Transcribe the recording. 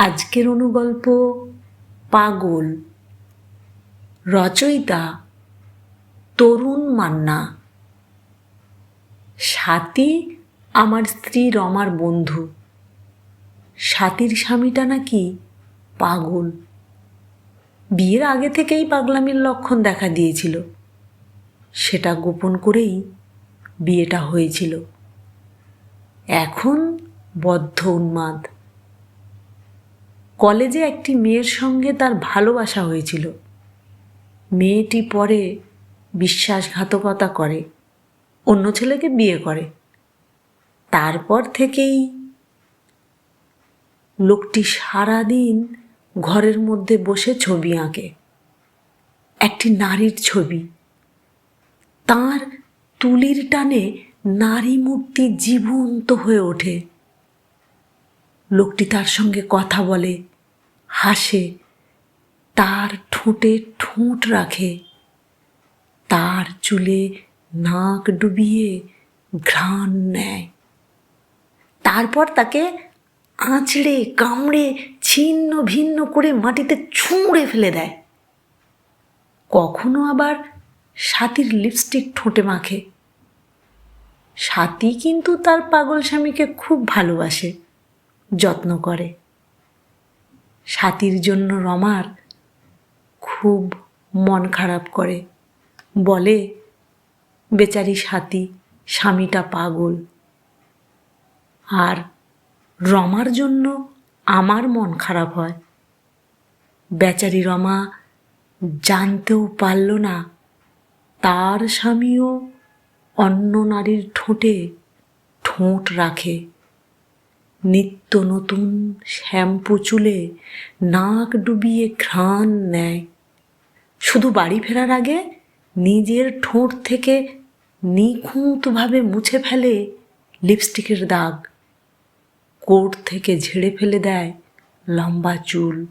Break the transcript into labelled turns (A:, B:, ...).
A: আজকের অনুগল্প পাগল। রচয়িতা তরুণ মান্না। স্বাতী আমার স্ত্রী রমার বন্ধু। স্বাতীর স্বামীটা নাকি পাগল। বিয়ের আগে থেকেই পাগলামির লক্ষণ দেখা দিয়েছিল। সেটা গোপন করেই বিয়েটা হয়েছিল। এখন বদ্ধ উন্মাদ। কলেজে একটি মেয়ের সঙ্গে তার ভালোবাসা হয়েছিল। মেয়েটি পরে বিশ্বাসঘাতকতা করে, অন্য ছেলেকে বিয়ে করে। তারপর থেকেই লোকটি সারাদিন ঘরের মধ্যে বসে ছবি আঁকে। একটি নারীর ছবি। তার তুলির টানে নারী মূর্তি জীবন্ত হয়ে ওঠে। লোকটি তার সঙ্গে কথা বলে হাসে, তার ঠোঁটে ঠোঁট রাখে, তার চুলে নাক ডুবিয়ে ঘ্রাণ নেয়। তারপর তাকে আঁচড়ে, কামড়ে, ছিন্ন ভিন্ন করে মাটিতে ছুঁড়ে ফেলে দেয়। কখনো আবার সাথীর লিপস্টিক ঠোঁটে মাখে। সাথী কিন্তু তার পাগল স্বামীকে খুব ভালোবাসে, যত্ন করে। সাথীর জন্য রমার খুব মন খারাপ করে। বলে, বেচারি সাথী স্বামীটা পাগল। আর রমার জন্য আমার মন খারাপ হয়। বেচারি রমা জানতেও পারল না, তার স্বামীও অন্য নারীর ঠোঁটে ঠোঁট রাখে। নিত্য নতুন শ্যাম্পু চুলে নাক ডুবিয়ে ঘ্রাণ নেয়। শুধু বাড়ি ফেরার আগে নিজের ঠোঁট থেকে নিখুঁতভাবে মুছে ফেলে লিপস্টিকের দাগ। কোট থেকে ঝেড়ে ফেলে দেয় লম্বা চুল।